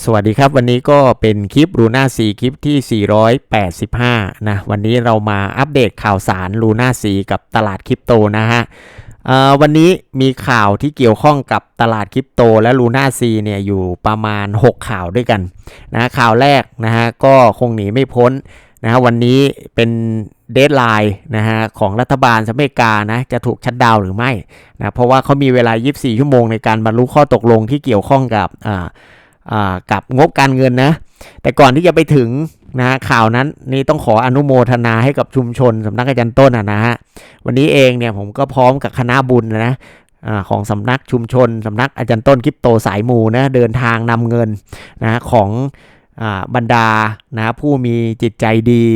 สวัสดีครับ วันนี้ก็เป็นคลิป Luna 4คลิปที่ 485 นะ วันนี้เรามาอัปเดตข่าวสาร Luna 4กับตลาดคริปโตนะฮะวันนี้มีข่าวที่เกี่ยวข้องกับตลาดคริปโตและ Luna 4เนี่ยอยู่ประมาณ 6 ข่าวด้วยกันนะข่าวแรกนะฮะก็คงหนีไม่พ้นนะฮะวันนี้เป็นเดทไลน์นะฮะของรัฐบาลสหรัฐอเมริกานะจะถูกชัดดาวหรือไม่นะเพราะว่าเขามีเวลา 24 ชั่วโมงในการบรรลุข้อตกลงที่เกี่ยวข้องกับอ่า กับงบการเงินนะ แต่ก่อนที่จะไปถึงนะข่าวนั้นนี่ต้องขออนุโมทนาให้กับชุมชนสำนักอาจารย์ต้นนะนะฮะวันนี้เองเนี่ยผมก็พร้อมกับคณะบุญนะอของสำนักชุมชนสำนักอาจารย์ต้นคริปโตสายมูนะเดินทางนำเงินนะของอบรรดานะผู้มีจิตใจดี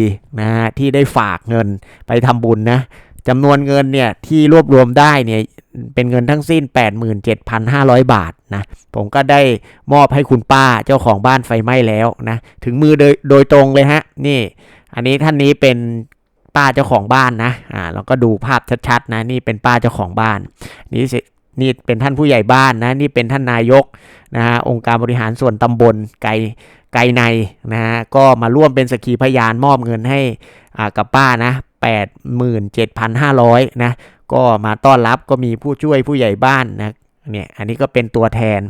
นะฮะที่ได้ฝากเงินไปทำบุญนะจำนวนเงินเนี่ยที่รวบรวมได้เนี่ย เป็นเงินทั้งสิ้น 87,500 บาทนะ ผมก็ได้มอบให้คุณป้าเจ้าของบ้านไฟไหม้แล้วนะ ถึงมือโดยโดยตรงเลยฮะ นี่ อันนี้ท่านนี้เป็นป้าเจ้าของบ้านนะ อ่าเราก็ดูภาพชัดๆนะ นี่เป็นป้าเจ้าของบ้าน นี่สินี่เป็นท่านผู้ใหญ่บ้านนะ นี่เป็นท่านนายกนะฮะ องค์การบริหารส่วนตำบลไกลไกลในนะฮะ ก็มาร่วมเป็นสกขีพยานมอบเงินให้อ่ากับป้านะ87,500นะ ก็มาต้อนรับก็มีผู้ช่วยผู้ใหญ่บ้านนะเนี่ยอันนี้ก็เป็นตัวแทน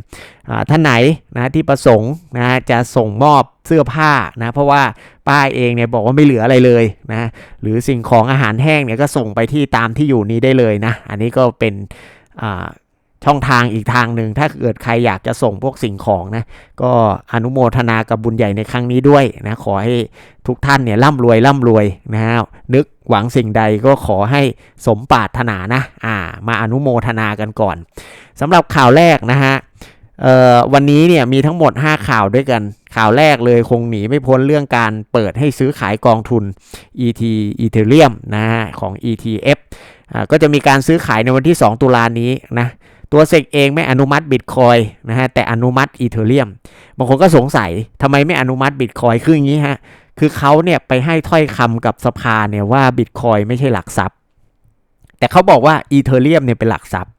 ท่านไหนนะที่ประสงค์นะจะส่งมอบเสื้อผ้านะเพราะว่าป้าเองเนี่ยบอกว่าไม่เหลืออะไรเลยนะหรือสิ่งของอาหารแห้งเนี่ยก็ส่งไปที่ตามที่อยู่นี้ได้เลยนะอันนี้ก็เป็น ช่องทางอีกทางหนึ่ง ถ้าเกิดใครอยากจะส่งพวกสิ่งของนะ ก็อนุโมทนากับบุญใหญ่ในครั้งนี้ด้วยนะ ขอให้ทุกท่านเนี่ยร่ำรวยร่ำรวยนะฮะนึกหวังสิ่งใดก็ขอให้สมปรารถนานะอ่า มาอนุโมทนากันก่อนสำหรับข่าวแรกนะฮะวันนี้เนี่ยมีทั้งหมด 5 ข่าวด้วยกัน ข่าวแรกเลยคงหนีไม่พ้นเรื่องการเปิดให้ซื้อขายกองทุน ET Ethereum นะฮะของ ETF อ่าก็จะมีการซื้อขายในวันที่ 2 ตุลานี้นะ ตัวเซกเองไม่อนุมัติบิตคอยนะฮะแต่อนุมัติอีเทเรียมบางคนก็สงสัยทำไมไม่อนุมัติบิตคอยคืออย่างนี้ฮะคือเขาเนี่ยไปให้ถ้อยคำกับสภาเนี่ยว่าบิตคอยไม่ใช่หลักทรัพย์ แต่เขาบอกว่าอีเทเรียมเนี่ยเป็นหลักทรัพย์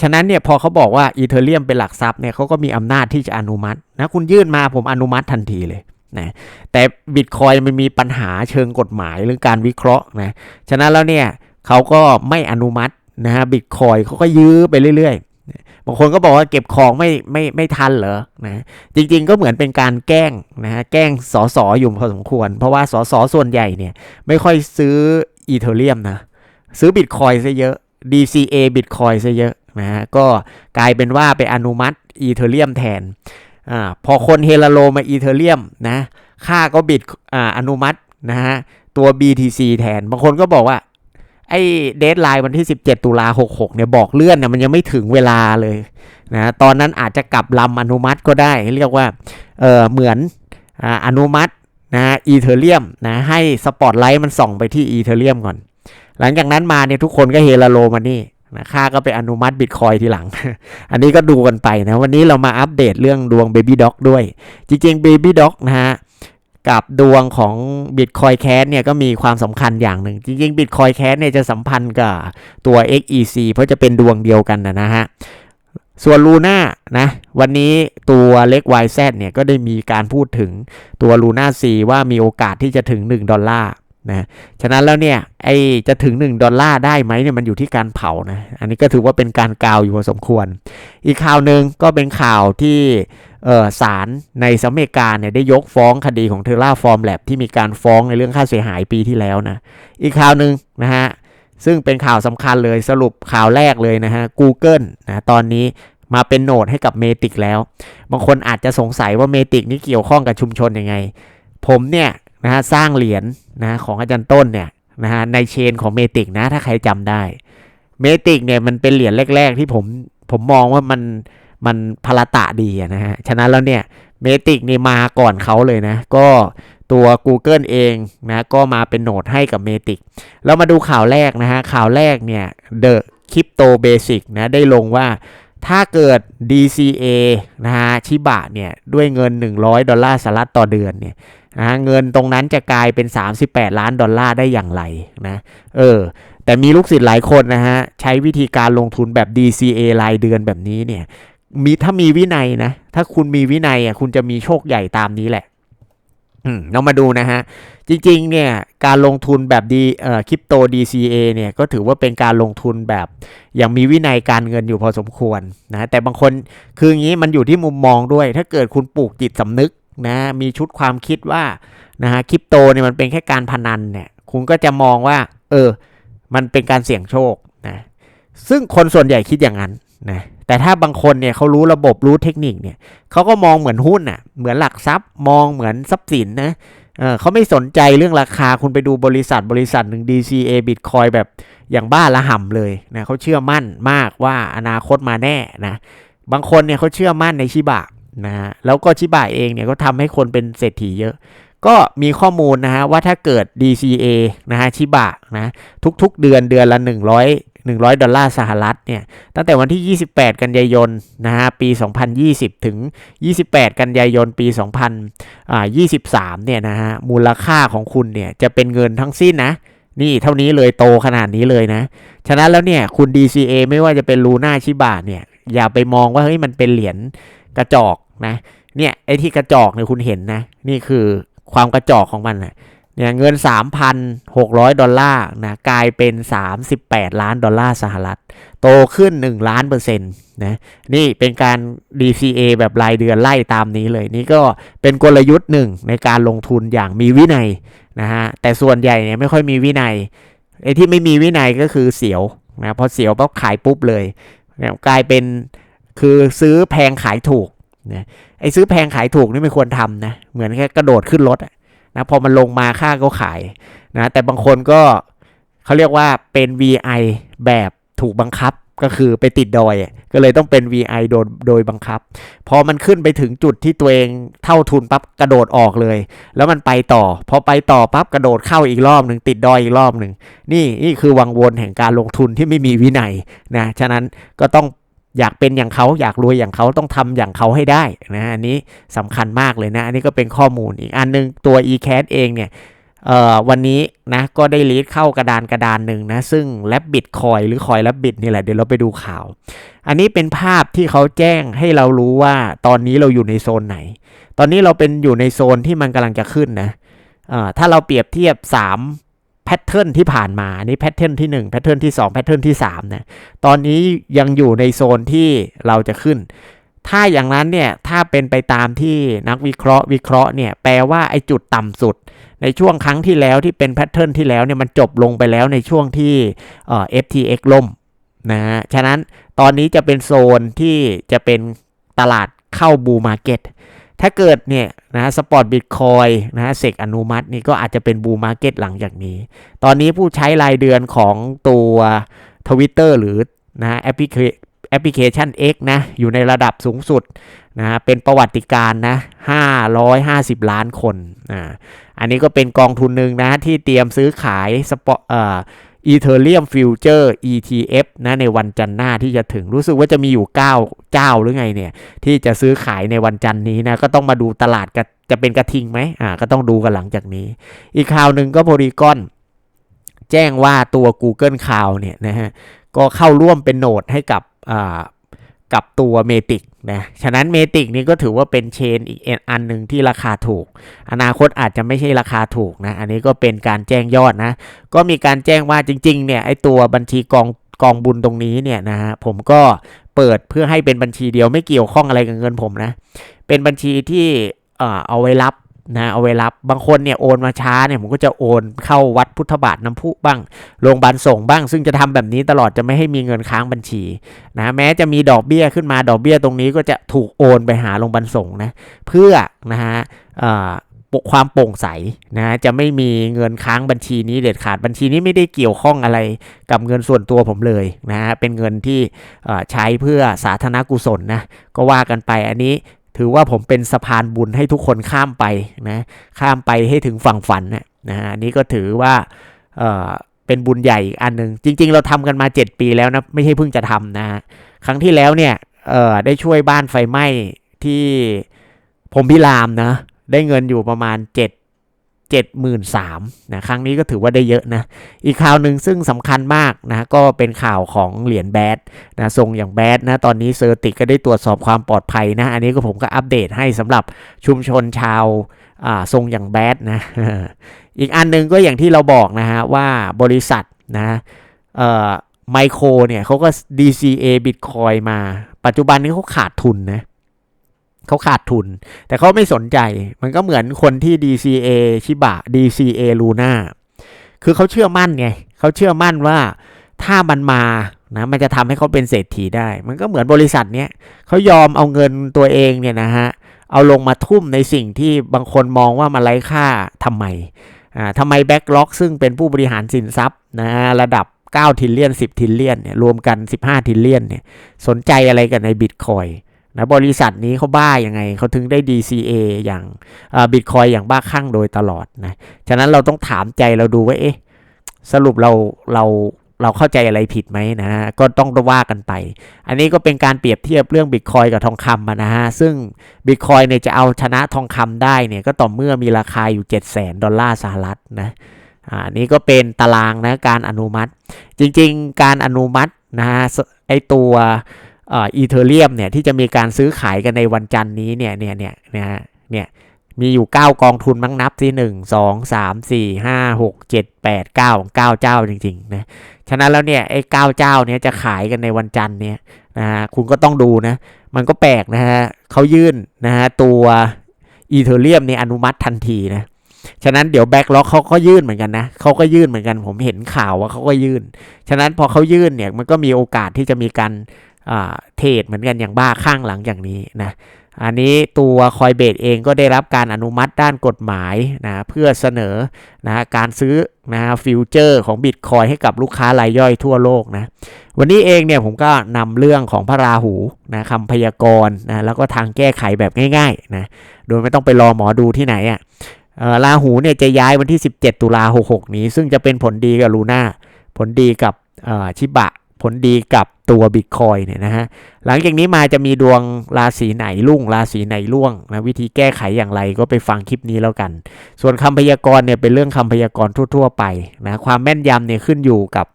ฉะนั้นเนี่ยพอเขาบอกว่าอีเทเรียมเป็นหลักทรัพย์เนี่ยเขาก็มีอำนาจที่จะอนุมัตินะคุณยื่นมาผมอนุมัติทันทีเลยนะแต่บิตคอยมันมีปัญหาเชิงกฎหมายเรื่องการวิเคราะห์นะฉะนั้นแล้วเนี่ยเขาก็ไม่อนุมัติ นะฮะบิตคอยเขาก็ยื้อไปเรื่อยๆ บางคนก็บอกว่าเก็บของไม่ไม่ไม่ทันเหรอนะจริงๆก็เหมือนเป็นการแกล้งนะฮะแกล้งสอสออยู่พอสมควร เพราะว่าสอสอส่วนใหญ่เนี่ยไม่ค่อยซื้ออีเทเรียมนะซื้อบิตคอยซะเยอะ DCA บิตคอยซะเยอะนะฮะก็กลายเป็นว่าไปอนุมัติอีเทเรียมแทนอ่าพอคนเฮลโลมาอีเทเรียมนะค่าก็บิตอ่าอนุมัตินะฮะตัว BTC แทน บางคนก็บอกว่า ไอ้เดทไลน์วันที่ 17 ตุลา66เนี่ยบอกเลื่อนเนี่ยมันยังไม่ถึงเวลาเลยนะตอนนั้นอาจจะกลับลำอนุมัติก็ได้ เรียกว่าเออเหมือนอนุมัตินะอีเทเรียมนะให้สปอตไลท์มันส่องไปที่อีเทเรียมก่อน หลังจากนั้นมาเนี่ยทุกคนก็เฮลโลมานี่นะค่าก็ไปอนุมัติบิตคอยทีหลัง อันนี้ก็ดูกันไปนะ วันนี้เรามาอัปเดตเรื่องดวง Baby Doc ด้วย จริงๆ Baby Doc นะฮะ กับดวงของ Bitcoin Cash เนี่ยก็มีความสำคัญอย่างหนึ่ง จริงๆ Bitcoin Cash เนี่ยจะสัมพันธ์กับตัว XEC เพราะจะเป็นดวงเดียวกันนะนะฮะ ส่วนลูน่านะ วันนี้ตัวเล็ก YZ เนี่ยก็ได้มีการพูดถึงตัวลูน่า4ว่ามีโอกาสที่จะถึง 1 ดอลลาร์นะฉะนั้นแล้วเนี่ยไอจะถึง 1 ดอลลาร์ได้ไหมเนี่ยมันอยู่ที่การเผานะ อันนี้ก็ถือว่าเป็นการกาวอยู่พอสมควร อีกข่าวหนึ่งก็เป็นข่าวที่ ศาลในสหรัฐอเมริกาเนี่ยได้ยกฟ้องคดีของเทอร่าฟอร์มแลบที่มีการฟ้องในเรื่องค่าเสียหายปีที่แล้วนะ อีกข่าวหนึ่งนะฮะ ซึ่งเป็นข่าวสำคัญเลยสรุปข่าวแรกเลยนะฮะ Google นะตอนนี้มาเป็นโหนดให้กับเมติกแล้ว บางคนอาจจะสงสัยว่าเมติกนี่เกี่ยวข้องกับชุมชนยังไง ผมเนี่ยนะฮะสร้างเหรียญนะของอาจารย์ต้นเนี่ยนะฮะในเชนของเมติกนะถ้าใครจำได้เมติกเนี่ยมันเป็นเหรียญแรก ๆ ที่ผมผมมองว่ามัน มันพลตะดีนะฮะ ฉะนั้นแล้วเนี่ยเมติกนี่มาก่อนเขาเลยนะ ก็ตัว Google เองนะก็มาเป็นโหนดให้กับเมติกเรามาดูข่าวแรกนะฮะ ข่าวแรกเนี่ย The Crypto Basic นะได้ลงว่าถ้าเกิด DCA นะฮะชิบะเนี่ย ด้วยเงิน 100 ดอลลาร์สหรัฐต่อเดือนเนี่ยนะเงินตรงนั้นจะกลายเป็น 38 ล้านดอลลาร์ได้อย่างไรนะเออแต่มีลูกศิษย์หลายคนนะฮะ ใช้วิธีการลงทุนแบบ DCA รายเดือนแบบนี้เนี่ย มีถ้ามีวินัยนะ ถ้าคุณมีวินัยอะคุณจะมีโชคใหญ่ตามนี้แหละ อืมเรามาดูนะฮะ จริง ๆ เนี่ย การลงทุนแบบดีเอ่อคริปโต DCA เนี่ยก็ถือว่าเป็นการลงทุนแบบอย่างมีวินัยการเงินอยู่พอสมควรนะแต่บางคนคืออย่างนี้มันอยู่ที่มุมมองด้วย ถ้าเกิดคุณปลูกจิตสำนึกนะมีชุดความคิดว่านะฮะคริปโตเนี่ยมันเป็นแค่การพนันเนี่ยคุณก็จะมองว่า เออ มันเป็นการเสี่ยงโชคนะซึ่งคนส่วนใหญ่คิดอย่างนั้นนะ แต่ถ้าบางคนเนี่ยเขารู้ระบบรู้เทคนิคเนี่ยเขาก็มองเหมือนหุ้นอะ เหมือนหลักทรัพย์มองเหมือนทรัพย์สินนะเออเขาไม่สนใจเรื่องราคาคุณไปดูบริษัทบริษัทหนึ่ง DCA Bitcoin แบบอย่างบ้าละห่ำเลยนะเขาเชื่อมั่นมากว่าอนาคตมาแน่นะบางคนเนี่ยเขาเชื่อมั่นในชิบะนะฮะแล้วก็ชิบะเองเนี่ยก็ทำให้คนเป็นเศรษฐีเยอะ ก็มีข้อมูลนะฮะว่าถ้าเกิด DCA นะฮะชิบะนะทุกๆเดือนเดือนละ 100 ดอลลาร์สหรัฐเนี่ยตั้งแต่วันที่ 28 กันยายนนะฮะปี 2020 ถึง 28 กันยายนปี 2023 เนี่ยนะฮะมูลค่าของคุณเนี่ยจะเป็นเงินทั้งสิ้นนะนี่เท่านี้เลยโตขนาดนี้เลยนะ ฉะนั้นแล้วเนี่ยคุณ DCA ไม่ว่าจะเป็นลูน่าชิบะเนี่ยอย่าไปมองว่าเฮ้ยมันเป็นเหรียญกระจอกนะเนี่ยไอ้ที่กระจอกเนี่ยคุณเห็นนะ นี่คือความกระจอกของมันนะ เนี่ยเงิน 3,600 ดอลลาร์นะกลายเป็น 38 ล้านดอลลาร์สหรัฐ โตขึ้น 1 ล้านเปอร์เซ็นต์นะนี่เป็นการ DCA แบบรายเดือนไล่ตามนี้เลย นี่ก็เป็นกลยุทธ์หนึ่งในการลงทุนอย่างมีวินัยนะฮะแต่ส่วนใหญ่เนี่ยไม่ค่อยมีวินัยไอ้ที่ไม่มีวินัยก็คือเสียวนะพอเสียวปั๊บขายปุ๊บเลยนะกลายเป็นคือซื้อแพงขายถูกนะไอ้ซื้อแพงขายถูกนี่ไม่ควรทำนะเหมือนแค่กระโดดขึ้นรถอะ นะพอมันลงมาค่าก็ขายนะแต่บางคนก็เขาเรียกว่าเป็น VI แบบถูกบังคับก็คือไปติดดอย ก็เลยต้องเป็น VI โดยโดยบังคับ พอมันขึ้นไปถึงจุดที่ตัวเองเท่าทุนปั๊บกระโดดออกเลย แล้วมันไปต่อ พอไปต่อปั๊บกระโดดเข้าอีกรอบหนึ่งติดดอยอีกรอบหนึ่งนี่นี่คือวังวนแห่งการลงทุนที่ไม่มีวินัยนะ ฉะนั้นก็ต้อง อยากเป็นอย่างเขาอยากรวยอย่างเขาต้องทำอย่างเขาให้ได้นะอันนี้สำคัญมากเลยนะ อันนี้ก็เป็นข้อมูลอีกอันนึงตัว e c a t เองเนี่ยเอ่อวันนี้นะก็ได้ลีดเข้ากระดานกระดานหนึ่งนะ ซึ่งแลบบิตคอยหรือคอยแลบบิตนี่แหละเดี๋ยวเราไปดูข่าว อันนี้เป็นภาพที่เขาแจ้งให้เรารู้ว่าตอนนี้เราอยู่ในโซนไหน ตอนนี้เราเป็นอยู่ในโซนที่มันกำลังจะขึ้นนะเอ่อถ้าเราเปรียบเทียบ 3 แพทเทิร์นที่ผ่านมาอันนี้แพทเทิร์นที่1แพทเทิร์นที่2แพทเทิร์นที่3นะตอนนี้ยังอยู่ในโซนที่เราจะขึ้น ถ้าอย่างนั้นเนี่ยถ้าเป็นไปตามที่นักวิเคราะห์วิเคราะห์เนี่ยแปลว่าไอ้จุดต่ำสุด ในช่วงครั้งที่แล้วที่เป็นแพทเทิร์นที่แล้วเนี่ยมันจบลงไปแล้วในช่วงที่เอ่อ FTX ล่มนะฮะฉะนั้นตอนนี้จะเป็นโซนที่จะเป็นตลาดเข้าบูมาร์เก็ต ถ้าเกิดเนี่ยนะสปอร์ตบิตคอยนะเสกอนุมัตินี่ก็อาจจะเป็นบูมมาร์เก็ตหลังจากนี้ ตอนนี้ผู้ใช้รายเดือนของตัวทวิตเตอร์หรือนะแอปพลิเคแอปพลิเคชัน X นะอยู่ในระดับสูงสุดนะเป็นประวัติการณ์นะ 550 ล้านคนอ่าอันนี้ก็เป็นกองทุนหนึ่งนะที่เตรียมซื้อขายสปอเอ่อ Ethereum Future ETF นะในวันจันทร์หน้าที่จะถึงรู้สึกว่าจะมีอยู่ 9 เจ้าหรือไงเนี่ย ที่จะซื้อขายในวันจันทร์นี้นะ ก็ต้องมาดูตลาดจะเป็นกระทิงไหมอ่าก็ต้องดูกันหลังจากนี้ อีกข่าวหนึ่งก็โพลีกอนแจ้งว่าตัว Google Cloud เนี่ยนะฮะก็เข้าร่วมเป็นโหนดให้กับอ่า กับตัวเมติกนะ ฉะนั้นเมติกนี่ก็ถือว่าเป็นเชนอีกอันหนึ่งที่ราคาถูก อนาคตอาจจะไม่ใช่ราคาถูกนะ อันนี้ก็เป็นการแจ้งยอดนะ ก็มีการแจ้งว่าจริงๆ เนี่ยไอตัวบัญชีกองกองบุญตรงนี้เนี่ยนะฮะผมก็เปิดเพื่อให้เป็นบัญชีเดียวไม่เกี่ยวข้องอะไรกับเงินผมนะ เป็นบัญชีที่เออเอาไว้รับ นะเอาไว้รับบางคนเนี่ยโอนมาช้าเนี่ยผมก็จะโอนเข้าวัดพุทธบาทน้ำพุบ้างโรงพยาบาลส่งบ้าง ซึ่งจะทำแบบนี้ตลอดจะไม่ให้มีเงินค้างบัญชีนะแม้จะมีดอกเบี้ยขึ้นมาดอกเบี้ยตรงนี้ก็จะถูกโอนไปหาโรงพยาบาลส่งนะเพื่อนะฮะความโปร่งใสนะจะไม่มีเงินค้างบัญชีนี้เด็ดขาดบัญชีนี้ไม่ได้เกี่ยวข้องอะไรกับเงินส่วนตัวผมเลยนะฮะเป็นเงินที่ใช้เพื่อสาธารณกุศลนะก็ว่ากันไปอันนี้ ถือว่าผมเป็นสะพานบุญให้ทุกคนข้ามไปนะข้ามไปให้ถึงฝั่งฝันนะนะฮะนี่ก็ถือว่าเออเป็นบุญใหญ่อีกอันหนึ่งจริง ๆ เราทำกันมา 7 ปีแล้วนะไม่ใช่เพิ่งจะทำนะฮะครั้งที่แล้วเนี่ยเออได้ช่วยบ้านไฟไหม้ที่ผมพิรามนะได้เงินอยู่ประมาณ 7 73,000นะครั้งนี้ก็ถือว่าได้เยอะนะอีกข่าวหนึ่งซึ่งสำคัญมากนะก็เป็นข่าวของเหรียญแบดนะทรงอย่างแบดนะตอนนี้เซอร์ติกก็ได้ตรวจสอบความปลอดภัยนะ อันนี้ก็ผมก็อัปเดตให้สำหรับชุมชนชาวอ่าทรงอย่างแบดนะอีกอันหนึงก็อย่างที่เราบอกนะฮะว่าบริษัทนะเอ่อไมโครเนี่ยเขาก็ DCA Bitcoin มา ปัจจุบันนี้เขาขาดทุนนะ เขาขาดทุน แต่เขาไม่สนใจ มันก็เหมือนคนที่ DCA ชิบะ DCA Luna คือเขาเชื่อมั่นไงเขาเชื่อมั่นว่าถ้ามันมานะมันจะทำให้เขาเป็นเศรษฐีได้ มันก็เหมือนบริษัทเนี้ยเขายอมเอาเงินตัวเองเนี่ยนะฮะเอาลงมาทุ่มในสิ่งที่บางคนมองว่ามันไร้ค่าทำไมอ่าทำไมแบ็กล็อกซึ่งเป็นผู้บริหารสินทรัพย์นะระดับ9ทิลเลียน 10ทิลเลียนเนี่ยรวมกัน 15ทิลเลียนเนี่ยสนใจอะไรกันในบิตคอยนะบริษัทนี้เขาบ้ายังไงเขาถึงได้ DCA อย่างบิตคอยอย่างบ้าคลั่งโดยตลอดนะฉะนั้นเราต้องถามใจเราดูว่าเอ๊ะสรุปเราเราเราเข้าใจอะไรผิดไหมนะฮะก็ต้องว่ากันไป อันนี้ก็เป็นการเปรียบเทียบเรื่องบิตคอยกับทองคำนะฮะ ซึ่งบิตคอยเนี่ยจะเอาชนะทองคำได้เนี่ยก็ต่อเมื่อมีราคาอยู่ 7 0 0 0 0 ดอลลาร์สหรัฐนะอ่านี่ก็เป็นตารางนะการอนุมัติ จริงๆ การอนุมัตินะฮะไอตัว อีเทเรียมเนี่ยที่จะมีการซื้อขายกันในวันจันทร์นี้เนี่ยเนี่ยเนี่ยนะฮะเนี่ยมีอยู่ 9 กองทุนมั้งนับที่ 1 2 3 4 5 6 7 8 9 9 เจ้าจริงๆนะฉะนั้นแล้วเนี่ยไอ้เก้าเจ้าเนี้ยจะขายกันในวันจันทร์เนี่ยนะฮะคุณก็ต้องดูนะ มันก็แปลกนะฮะเขายื่นนะฮะตัวอีเทเรียมในอนุมัติทันทีนะฉะนั้นเดี๋ยวแบ็กล็อกเขาก็ยื่นเหมือนกันนะเขาก็ยื่นเหมือนกันผมเห็นข่าวว่าเขาก็ยื่น ฉะนั้นพอเขายื่นเนี่ยมันก็มีโอกาสที่จะมีการ เทรดเหมือนกันอย่างบ้าข้างหลังอย่างนี้นะอันนี้ตัวคอยเบดเองก็ได้รับการอนุมัติด้านกฎหมายนะเพื่อเสนอนะการซื้อนะฟิวเจอร์ของบิตคอยให้กับลูกค้ารายย่อยทั่วโลกนะวันนี้เองเนี่ยผมก็นำเรื่องของพระราหูนะคำพยากรณ์นะแล้วก็ทางแก้ไขแบบง่ายๆนะโดยไม่ต้องไปรอหมอดูที่ไหนอะ่ะราหูเนี่ยจะย้ายวันที่ 17 ตุลา66 นี้ ซึ่งจะเป็นผลดีกับลูน่าผลดีกับชิบะ ผลดีกับตัวบิตคอยเนี่ยนะฮะหลังจากนี้มาจะมีดวงราศีไหนรุ่งราศีไหนร่วงนะวิธีแก้ไขอย่างไรก็ไปฟังคลิปนี้แล้วกัน ส่วนคำพยากรณ์เนี่ยเป็นเรื่องคำพยากรณ์ทั่ว ๆ ไปนะความแม่นยำเนี่ยขึ้นอยู่กับ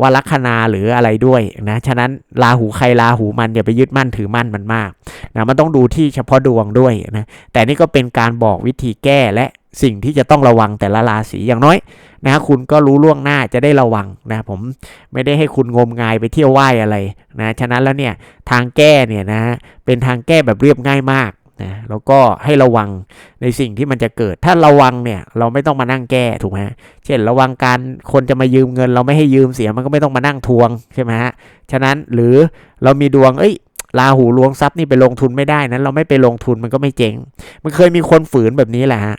ว่าลัคนาหรืออะไรด้วยนะฉะนั้นราหูใครราหูมันอย่าไปยึดมั่นถือมั่นมันมากนะมันต้องดูที่เฉพาะดวงด้วยนะแต่นี่ก็เป็นการบอกวิธีแก้และ สิ่งที่จะต้องระวังแต่ละราศีอย่างน้อยนะคุณก็รู้ล่วงหน้าจะได้ระวังนะผมไม่ได้ให้คุณงมงายไปเที่ยวไหว้อะไรนะฉะนั้นแล้วเนี่ยทางแก้เนี่ยนะเป็นทางแก้แบบเรียบง่ายมากนะแล้วก็ให้ระวังในสิ่งที่มันจะเกิด ถ้าระวังเนี่ยเราไม่ต้องมานั่งแก้ถูกไหมเช่นระวังการคนจะมายืมเงิน เราไม่ให้ยืมเสียมันก็ไม่ต้องมานั่งทวงใช่ไหมฮะฉะนั้นหรือเรามีดวงเอ้ยลาหูลวงทรัพย์นี่ไปลงทุนไม่ได้นั้น เราไม่ไปลงทุนมันก็ไม่เจ๊งมันเคยมีคนฝืนแบบนี้แหละฮะ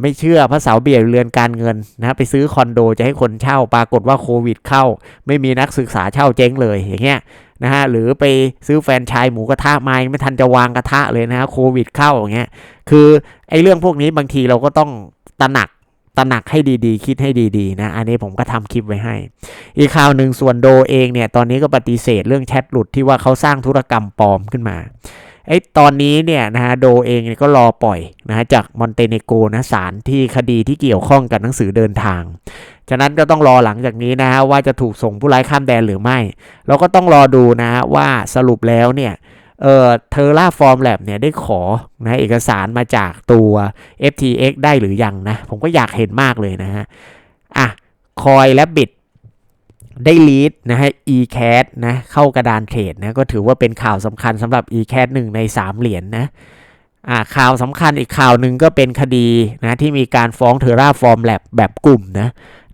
ไม่เชื่อพระเสาเบียดเรือนการเงินนะไปซื้อคอนโดจะให้คนเช่าปรากฏว่าโควิดเข้า ไม่มีนักศึกษาเช่าเจ๊งเลยอย่างเงี้ยนะฮะหรือไปซื้อแฟนชายหมูกระทะมาไม่ทันจะวางกระทะเลยนะฮะโควิดเข้าอย่างเงี้ยคือไอ้เรื่องพวกนี้บางทีเราก็ต้องตระหนักตระหนักให้ดีๆ คิดให้ดีๆนะ อันนี้ผมก็ทำคลิปไว้ให้ อีกข่าวหนึ่งส่วนโดเองเนี่ย ตอนนี้ก็ปฏิเสธเรื่องแชทหลุดที่ว่าเขาสร้างธุรกรรมปลอมขึ้นมา ไอ้ตอนนี้เนี่ยนะฮะโดเองก็รอปล่อยนะฮะจากมอนเตเนโกนะศาลที่คดีที่เกี่ยวข้องกับหนังสือเดินทาง ฉะนั้นก็ต้องรอหลังจากนี้นะฮะว่าจะถูกส่งผู้ร้ายข้ามแดนหรือไม่ เราก็ต้องรอดูนะฮะว่าสรุปแล้วเนี่ยเออเทอร่าฟอร์มแลบเนี่ยได้ขอนะเอกสารมาจากตัว FTX ได้หรือยังนะ ผมก็อยากเห็นมากเลยนะฮะอะคอยและบิด ได้ลีดนะฮะ eCat นะเข้ากระดานเทรดนะก็ถือว่าเป็นข่าวสำคัญสำหรับ eCat หนึ่งใน3เหรียญนนะอ่าข่าวสำคัญอีกข่าวหนึ่งก็เป็นคดีนะที่มีการฟ้องเทอร่าฟอร์มแลบแบบกลุ่มนะ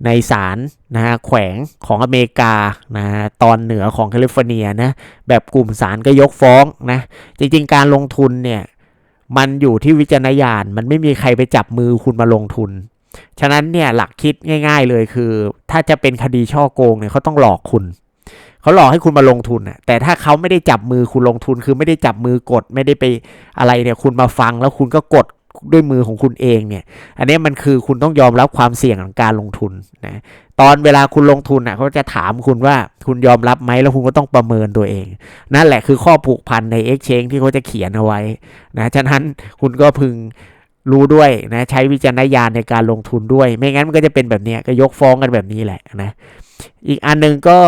ในศาลนะฮะแขวงของอเมริกานะตอนเหนือของแคลิฟอร์เนียนะแบบกลุ่มศาลก็ยกฟ้องนะจริงๆ การลงทุนเนี่ยมันอยู่ที่วิจารณญาณมันไม่มีใครไปจับมือคุณมาลงทุน ฉะนั้นเนี่ยหลักคิดง่าย ๆเลยคือ ถ้าจะเป็นคดีช่อโกงเนี่ยเขาต้องหลอกคุณเขาหลอกให้คุณมาลงทุนอะแต่ถ้าเขาไม่ได้จับมือคุณลงทุน คือไม่ได้จับมือกดไม่ได้ไปอะไรเนี่ยคุณมาฟังแล้วคุณก็กดด้วยมือของคุณเองเนี่ย อันนี้มันคือคุณต้องยอมรับความเสี่ยงของการลงทุนนะตอนเวลาคุณลงทุนอะเขาจะถามคุณว่าคุณยอมรับไหมแล้วคุณก็ต้องประเมินตัวเอง นั่นแหละคือข้อผูกพันใน Exchange ที่เขาจะเขียนเอาไว้นะฉะนั้นคุณก็พึง รู้ด้วยนะใช้วิจารณญาณในการลงทุนด้วย ไม่งั้นมันก็จะเป็นแบบนี้ก็ยกฟ้องกันแบบนี้แหละนะอีกอันหนึงก็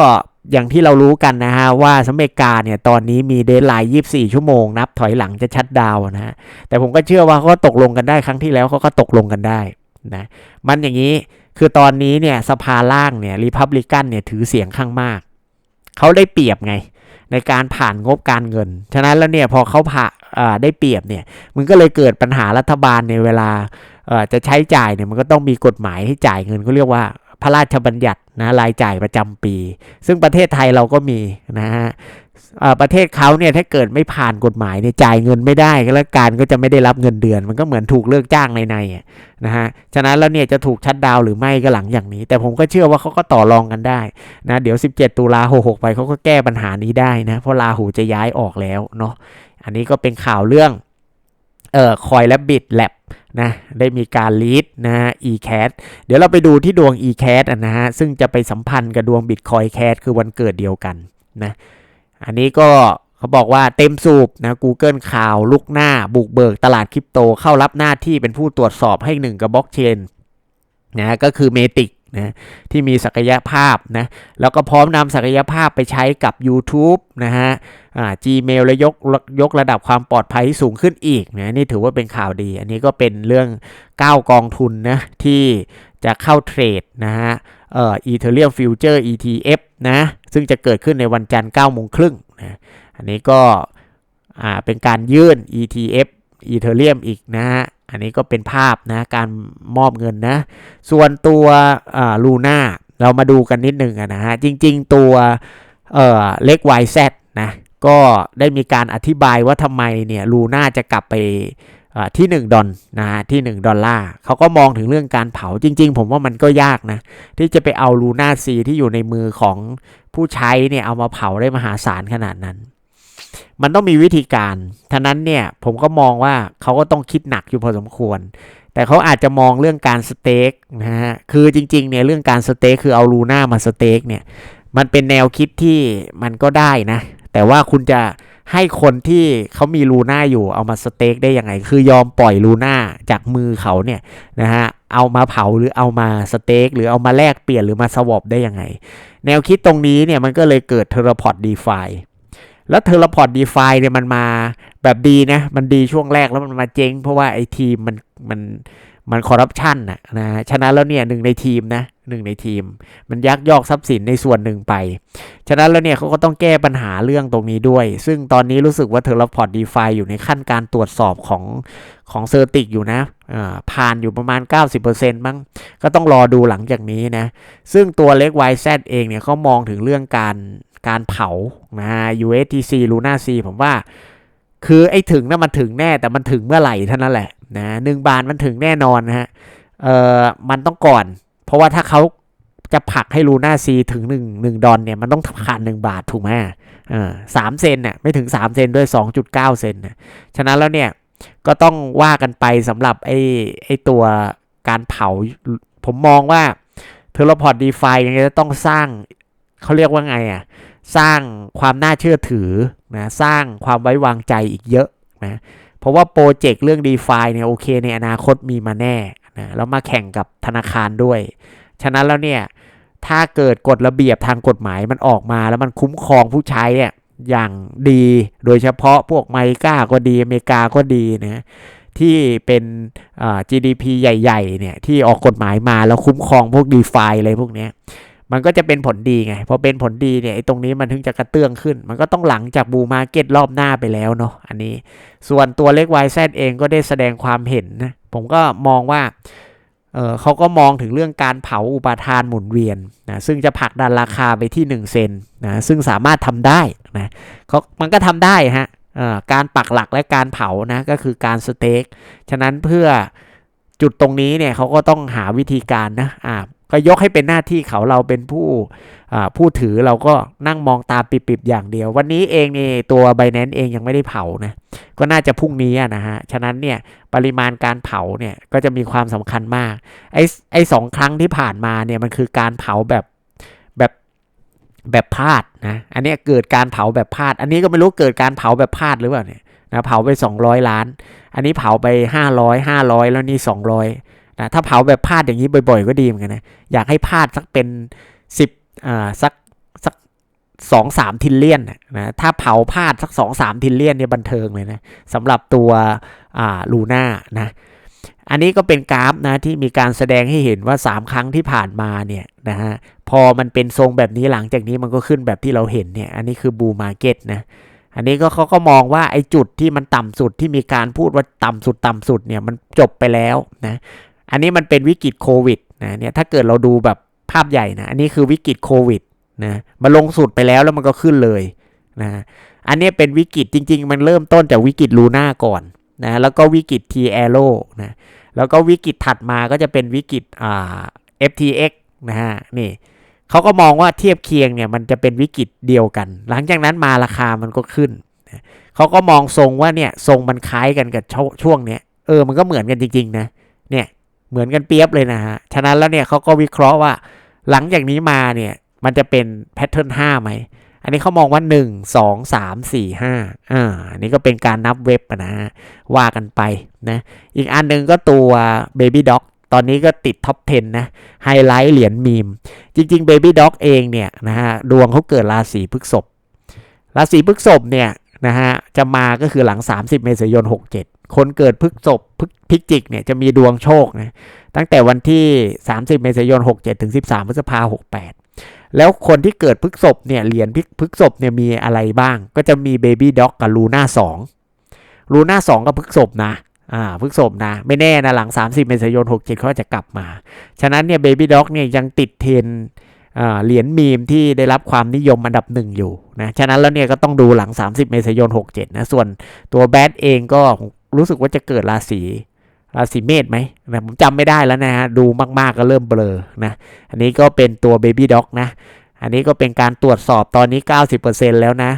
อย่างที่เรารู้กันนะฮะว่าสหรัฐอเมริกาเนี่ยตอนนี้มีเดทไลน์ 24 ชั่วโมง นับถอยหลังจะชัดดาวนะฮะแต่ผมก็เชื่อว่าเขาตกลงกันได้ครั้งที่แล้วเขาก็ตกลงกันได้นะมันอย่างนี้คือตอนนี้เนี่ยสภาล่างเนี่ยรีพับลิกันเนี่ยถือเสียงข้างมากเขาได้เปรียบไง ในการผ่านงบการเงิน ฉะนั้นแล้วเนี่ยพอเขาผ่าได้เปรียบเนี่ยมันก็เลยเกิดปัญหารัฐบาลในเวลาจะใช้จ่ายเนี่ยมันก็ต้องมีกฎหมายให้จ่ายเงินเขาเรียกว่าพระราชบัญญัตินะรายจ่ายประจำปี ซึ่งประเทศไทยเราก็มีนะฮะ ประเทศเขาเนี่ยถ้าเกิดไม่ผ่านกฎหมายเนี่ยจ่ายเงินไม่ได้ก็แล้วการก็จะไม่ได้รับเงินเดือน มันก็เหมือนถูกเลิกจ้างในในนะฮะฉะนั้นแล้วเนี่ยจะถูกชัดดาวหรือไม่ก็หลังอย่างนี้ แต่ผมก็เชื่อว่าเขาก็ต่อรองกันได้นะเดี๋ยว 17 ตุลา66 ไปเขาก็แก้ปัญหานี้ได้นะเพราะลาหูจะย้ายออกแล้วเนาะอันนี้ก็เป็นข่าวเรื่องเอ่อคอยและบิดแลบนะได้มีการลีดนะฮะ e-cat เดี๋ยวเราไปดูที่ดวง e-cat นะฮะซึ่งจะไปสัมพันธ์กับดวง bitcoin cat คือวันเกิดเดียวกันนะ อันนี้ก็เขาบอกว่าเต็มสูบนะ Google ข่าวลุกหน้า บุกเบิกตลาดคริปโตเข้ารับหน้าที่เป็นผู้ตรวจสอบให้หนึ่งกับบล็อกเชนนะก็คือเมติกนะที่มีศักยภาพนะแล้วก็พร้อมนำศักยภาพไปใช้กับ YouTube นะฮะอ่า Gmail และยกยกระดับความปลอดภัยสูงขึ้นอีกนะนี่ถือว่าเป็นข่าวดี อันนี้ก็เป็นเรื่อง 9 กองทุนนะที่ จะเข้าเทรดนะฮะเอ่อ Ethereum Future ETF นะซึ่งจะเกิดขึ้นในวันจันทร์9โมงครึ่งนะอันนี้ก็อ่าเป็นการยื่น ETF Ethereum อีกนะฮะอันนี้ก็เป็นภาพนะการมอบเงินนะ ส่วนตัวลูน่าเรามาดูกันนิดหนึ่งนะฮะ จริงๆตัวเอ่อเล็ก YZ นะ ก็ได้มีการอธิบายว่าทำไมเนี่ยลูน่าจะกลับไป ที่ 1 ดอลนะฮะที่ 1 ดอลลาร์เขาก็มองถึงเรื่องการเผาจริง ๆ ผมว่ามันก็ยากนะ ที่จะไปเอาลูน่าซีที่อยู่ในมือของผู้ใช้เนี่ยเอามาเผาได้มหาศาลขนาดนั้น มันต้องมีวิธีการท่านั้นเนี่ยผมก็มองว่าเขาก็ต้องคิดหนักอยู่พอสมควร แต่เขาอาจจะมองเรื่องการสเต็กนะฮะคือจริงๆเนี่ยเรื่องการสเต็กคือเอาลูน่ามาสเต็กเนี่ยมันเป็นแนวคิดที่มันก็ได้นะ แต่ว่าคุณจะ ให้คนที่เขามีลูน่าอยู่เอามาสเต็กได้ยังไง คือยอมปล่อยลูน่าจากมือเขาเนี่ยนะฮะเอามาเผาหรือเอามาสเต็กหรือเอามาแลกเปลี่ยนหรือมาสวอปได้ยังไง แนวคิดตรงนี้เนี่ยมันก็เลยเกิดเทอร์พอร์ตดีฟาแล้วเทอร์พอร์ตดีฟาเนี่ยมันมาแบบดีนะ มันดีช่วงแรกแล้วมันมาเจ๊งเพราะว่าไอทีมมันมัน มันคอร์รัปชันนะนะฉะนั้นแล้วเนี่ยหนึ่งในทีมนะหนึ่งในทีม มันยักยอกทรัพย์สินในส่วนหนึ่งไป ฉะนั้นแล้วเนี่ยเขาก็ต้องแก้ปัญหาเรื่องตรงนี้ด้วย ซึ่งตอนนี้รู้สึกว่าเทอร์พอร์ตดีฟาอยู่ในขั้นการตรวจสอบของของเซอร์ติกอยู่นะผ่านอยู่ประมาณ 90%มั้งก็ต้องรอดูหลังจากนี้นะ ซึ่งตัวเล็ก YZ เองเนี่ยเขามองถึงเรื่องการการเผานะ USTC Luna C ผมว่า คือไอ้ถึงนะมันถึงแน่แต่มันถึงเมื่อไหร่เท่านั้นแหละนะหนึ่งบาทมันถึงแน่นอนนะฮะเอ่อมันต้องก่อน เพราะว่าถ้าเขาจะผลักให้ลูน่าซีถึงหนึ่งหนึ่งดอลเนี่ยมันต้องผ่านหนึ่งบาทถูกไหมเออสามเซนเนี่ยไม่ถึงสามเซนด้วยสองจุดเก้าเซนนะฉะนั้นแล้วเนี่ยก็ต้องว่ากันไปสำหรับไอ้ไอ้ตัวการเผา ผมมองว่าเทอร์พอร์ตดีฟายังจะต้องสร้างเขาเรียกว่าไงอะ สร้างความน่าเชื่อถือ นะสร้างความไว้วางใจอีกเยอะนะเพราะว่าโปรเจกต์เรื่อง d e f าเนี่ยโอเคในอนาคตมีมาแน่นะแล้วมาแข่งกับธนาคารด้วย ฉะนั้นแล้วเนี่ยถ้าเกิดกฎระเบียบทางกฎหมายมันออกมาแล้วมันคุ้มครองผู้ใช้อะอย่างดีโดยเฉพาะพวกไมก้าก็ดีอเมริกาก็ดีนะที่เป็นอ่า GDP ใหญ่ ๆ เนี่ย ที่ออกกฎหมายมาแล้วคุ้มครองพวก d e f าอะไรพวกนี้ มันก็จะเป็นผลดีไงพอเป็นผลดีเนี่ยตรงนี้มันถึงจะกระเตื้องขึ้น มันก็ต้องหลังจากบูมาเก็ตรอบหน้าไปแล้วเนาะอันนี้ ส่วนตัวเล็ก YZ เองก็ได้แสดงความเห็นนะผมก็มองว่าเเขาก็มองถึงเรื่องการเผาอุปทานหมุนเวียนนะซึ่งจะผลักดันราคาไปที่1เซนนะซึ่งสามารถทำได้นะเขามันก็ทำได้ฮะการปักหลักและการเผานะก็คือการสเต็กฉะนั้นเพื่อจุดตรงนี้เนี่ยเขาก็ต้องหาวิธีการนะอ่า ก็ยกให้เป็นหน้าที่เขาเราเป็นผู้ผู้ถือเราก็นั่งมองตาปิบๆอย่างเดียว วันนี้เองนี่ตัว b บ n a n c e เองยังไม่ได้เผานะก็น่าจะพรุ่งนี้นะฮะฉะนั้นเนี่ยปริมาณการเผาเนี่ยก็จะมีความสำคัญมากไอ้ไอ้สองครั้งที่ผ่านมาเนี่ยมันคือการเผาแบบแบบแบบพลาดนะอันนี้เกิดการเผาแบบพลาด อันนี้ก็ไม่รู้เกิดการเผาแบบพลาดหรือเปล่าเนี่ยนะเผาไป 200 ล้าน อันนี้เผาไป 500 500 แล้วนี่ 200 นะถ้าเผาแบบพลาดอย่างนี้บ่อย ๆ ก็ดีเหมือนกันนะอยากให้พลาดสักเป็น10อ่าสักสักสองสามทิลเลียนนะถ้าเผาพลาดสักสองสามทิลเลียนเนี่ยบันเทิงเลยนะสำหรับตัวอ่าลูน่านะอันนี้ก็เป็นกราฟนะที่มีการแสดงให้เห็นว่า 3 ครั้งที่ผ่านมาเนี่ยนะฮะพอมันเป็นทรงแบบนี้หลังจากนี้มันก็ขึ้นแบบที่เราเห็นเนี่ยอันนี้คือบูมาเก็ตนะอันนี้ก็เขาก็มองว่าไอ้จุดที่มันต่ำสุดที่มีการพูดว่าต่ำสุดต่ำสุดเนี่ยมันจบไปแล้วนะ อันนี้มันเป็นวิกฤตโควิดนะเนี่ยถ้าเกิดเราดูแบบภาพใหญ่นะอันนี้คือวิกฤตโควิดนะมันลงสุดไปแล้วแล้วมันก็ขึ้นเลยนะอันนี้เป็นวิกฤตจริง ๆ มันเริ่มต้นจากวิกฤตลูน่าก่อนนะแล้วก็วิกฤต T Arrow นะแล้วก็วิกฤตถัดมาก็จะเป็นวิกฤตอ่า FTX นะฮะนี่เขาก็มองว่าเทียบเคียงเนี่ยมันจะเป็นวิกฤตเดียวกัน หลังจากนั้นมาราคามันก็ขึ้นเขาก็มองทรงว่าเนี่ยทรงมันคล้ายกันกับช่วงเนี้ยเออมันก็เหมือนกันจริงๆนะเนี่ย เหมือนกันเปียบเลยนะฮะ ฉะนั้นแล้วเนี่ยเขาก็วิเคราะห์ว่า หลังจากนี้มาเนี่ยมันจะเป็นแพทเทิร์น5ไหม อันนี้เขามองว่า 1 2 3 4 5อ่าอันนี้ก็เป็นการนับเว็บนะฮะว่ากันไปนะ อีกอันหนึ่งก็ตัว Baby Dog ตอนนี้ก็ติดท็อป 10 นะ ไฮไลท์เหรียญมีม จริง ๆ Baby Dog เองเนี่ยนะฮะดวงเขาเกิดราศีพฤษภราศีพฤษภเนี่ย นะฮะจะมาก็คือหลัง 30 เมษายน 67 คนเกิดพฤกษภพิจิกเนี่ยจะมีดวงโชคนะตั้งแต่วันที่ 30 เมษายน 67 ถึง 13 พฤษภาคม 68 แล้วคนที่เกิดพฤกษภเนี่ยเหรียญพฤกษภเนี่ยมีอะไรบ้าง ก็จะมี Baby Dog กับลูน่า2ลูน่า2กับพฤกษภนะอ่าพฤกษบนะ ไม่แน่นะหลัง 30 เมษายน 67 เขาจะกลับมา ฉะนั้นเนี่ย Baby Dog เนี่ยยังติดเทรน เหรียญมีมที่ได้รับความนิยมอันดับหนึ่งอยู่นะ ฉะนั้นแล้วเนี่ยก็ต้องดูหลัง 30 เมษายน 67 นะ ส่วนตัวแบทเองก็รู้สึกว่าจะเกิดราศีราศีเมษไหมนะผมจำไม่ได้แล้วนะฮะ ดูมาก ๆ ก็เริ่มเบลอนะ อันนี้ก็เป็นตัว Baby Dog นะ อันนี้ก็เป็นการตรวจสอบตอนนี้ 90%แล้วนะ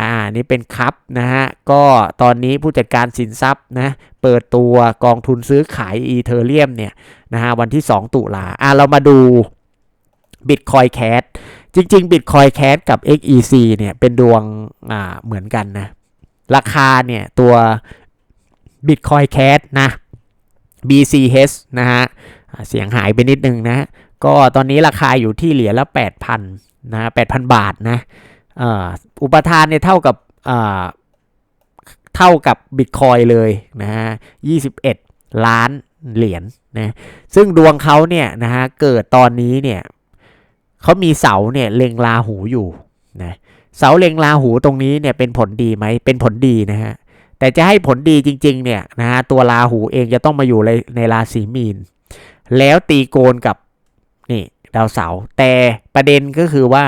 อ่านี่เป็นคัพนะฮะ ก็ตอนนี้ผู้จัดการสินทรัพย์นะเปิดตัวกองทุนซื้อขายอีเทเรียมเนี่ยนะฮะวันที่ 2 ตุลาอ่าเรามาดู Bitcoin Cash จริง ๆ Bitcoin Cash กับ XEC เนี่ยเป็นดวงอ่าเหมือนกันนะ ราคาเนี่ยตัว Bitcoin Cash นะ BCH นะฮะเสียงหายไปนิดนึงนะ ก็ตอนนี้ราคาอยู่ที่เหรียญละ 8,000นะ8,000 บาทนะอุปทานเนี่ยเท่ากับเท่ากับบิตคอยเลยนะฮะ21 ล้านเหรียญนนะซึ่งดวงเขาเนี่ยนะฮะเกิดตอนนี้เนี่ย เขามีเสาเนี่ยเล็งลาหูอยู่นะเสาเล็งลาหูตรงนี้เนี่ยเป็นผลดีไหมเป็นผลดีนะฮะแต่จะให้ผลดีจริง ๆ เนี่ยนะฮะตัวลาหูเองจะต้องมาอยู่ในในราศีมีน แล้วตีโกนกับนี่ดาวเสาร์แต่ประเด็นก็คือว่า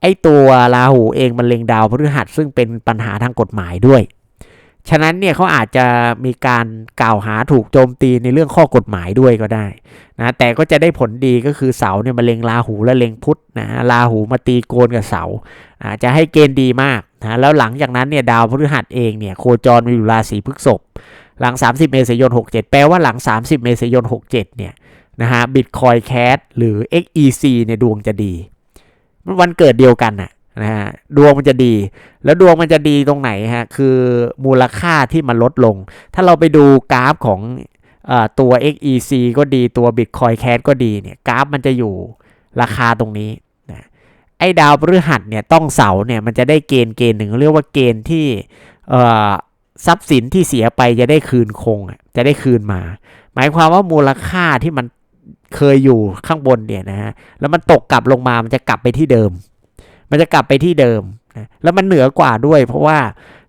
ไอ้ตัวราหูเองมันเล็งดาวพฤหัสซึ่งเป็นปัญหาทางกฎหมายด้วย ฉะนั้นเนี่ยเขาอาจจะมีการกล่าวหาถูกโจมตีในเรื่องข้อกฎหมายด้วยก็ได้นะแต่ก็จะได้ผลดีก็คือเสาเนี่ยมาเล็งราหูและเล็งพุธนะราหูมาตีโกนกับเสาอาจจะให้เกณฑ์ดีมากนะแล้วหลังจากนั้นเนี่ยดาวพฤหัสเองเนี่ยโคจรมาอยู่ราศีพฤษภหลัง 30 เมษายน 67 แปลว่าหลัง 30 เมษายน 67 เนี่ยนะฮะบิตคอยแคสหรือ XEC เนี่ยดวงจะดี มันวันเกิดเดียวกันน่ะ นะฮะดวงมันจะดี แล้วดวงมันจะดีตรงไหนฮะคือมูลค่าที่มันลดลง ถ้าเราไปดูกราฟของอตัว XEC ก็ดีตัว Bitcoin Cash ก็ดีเนี่ยกราฟมันจะอยู่ราคาตรงนี้นะไอ้ดาวพฤหัสเนี่ยต้องเสาเนี่ยมันจะได้เกณฑ์เกณฑ์หนึ่งเรียกว่าเกณฑ์ที่ทรัพย์สินที่เสียไปจะได้คืนคงจะได้คืนมา หมายความว่ามูลค่าที่มันเคยอยู่ข้างบนเนี่ยนะฮะแล้วมันตกกลับลงมามันจะกลับไปที่เดิม มันจะกลับไปที่เดิมนะแล้วมันเหนือกว่าด้วย เพราะว่า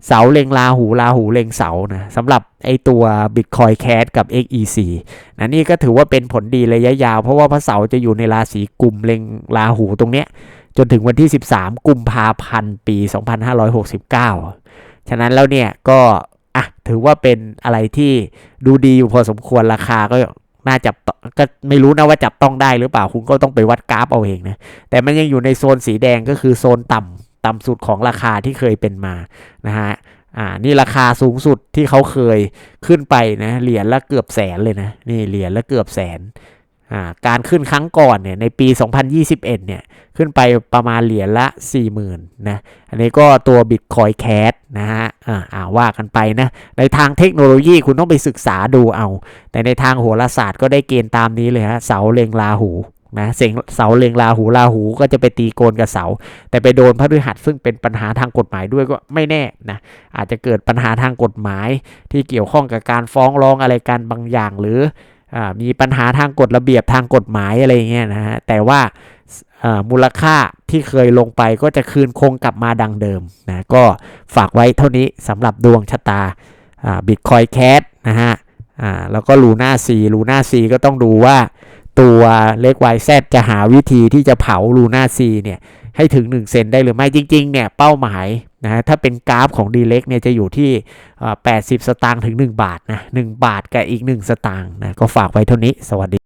เสาเลงลาหูลาหูเลงเสานะสำหรับไอตัว Bitcoin Cash กับ XEC นะนี่ก็ถือว่าเป็นผลดีระยะยาว เพราะว่าพระเสาจะอยู่ในราศีกลุ่มเลงลาหูตรงเนี้ยจนถึงวันที่ 13 กุมภาพันธ์ปี 2569 ฉะนั้นแล้วเนี่ยก็อะถือว่าเป็นอะไรที่ดูดีอยู่พอสมควรราคาก็ น่าจับก็ไม่รู้นะว่าจับต้องได้หรือเปล่าคุณก็ต้องไปวัดกราฟเอาเองนะแต่มันยังอยู่ในโซนสีแดงก็คือโซนต่ำต่ำสุดของราคาที่เคยเป็นมานะฮะอ่านี่ราคาสูงสุดที่เขาเคยขึ้นไปนะเหรียญละเกือบแสนเลยนะนี่เหรียญละเกือบแสน การขึ้นครั้งก่อนเนี่ยในปี 2021 เนี่ยขึ้นไปประมาณเหรียญละ 40,000นะอันนี้ก็ตัว Bitcoin Cash นะฮะอ่าอ่าว่ากันไปนะในทางเทคโนโลยีคุณต้องไปศึกษาดูเอา แต่ในทางโหราศาสตร์ก็ได้เกณฑ์ตามนี้เลยฮะเสาเลงราหูนะเสงเสาเลงราหูราหูก็จะไปตีโกนกับเสา แต่ไปโดนพระฤหัสซึ่งเป็นปัญหาทางกฎหมายด้วยก็ไม่แน่นะอาจจะเกิดปัญหาทางกฎหมายที่เกี่ยวข้องกับการฟ้องร้องอะไรกันบางอย่างหรือ มีปัญหาทางกฎระเบียบทางกฎหมายอะไรเงี้ยนะฮะแต่ว่ามูลค่าที่เคยลงไปก็จะคืนคงกลับมาดังเดิมนะก็ฝากไว้เท่านี้สำหรับดวงชะตาบิตคอยแคสนะฮะแล้วก็ลูน่าซีลูน่าซีก็ต้องดูว่าตัวเล็ก YZ จะหาวิธีที่จะเผาลูน่าซีเนี่ย ให้ถึง 1 เซนได้หรือไม่จริงๆเนี่ยเป้าหมายนะฮะถ้าเป็นกราฟของดีเล็กเนี่ยจะอยู่ที่ 80 สตางค์ถึง 1 บาทนะ1บาทกับอีก 1 สตางค์นะก็ฝากไว้เท่านี้สวัสดี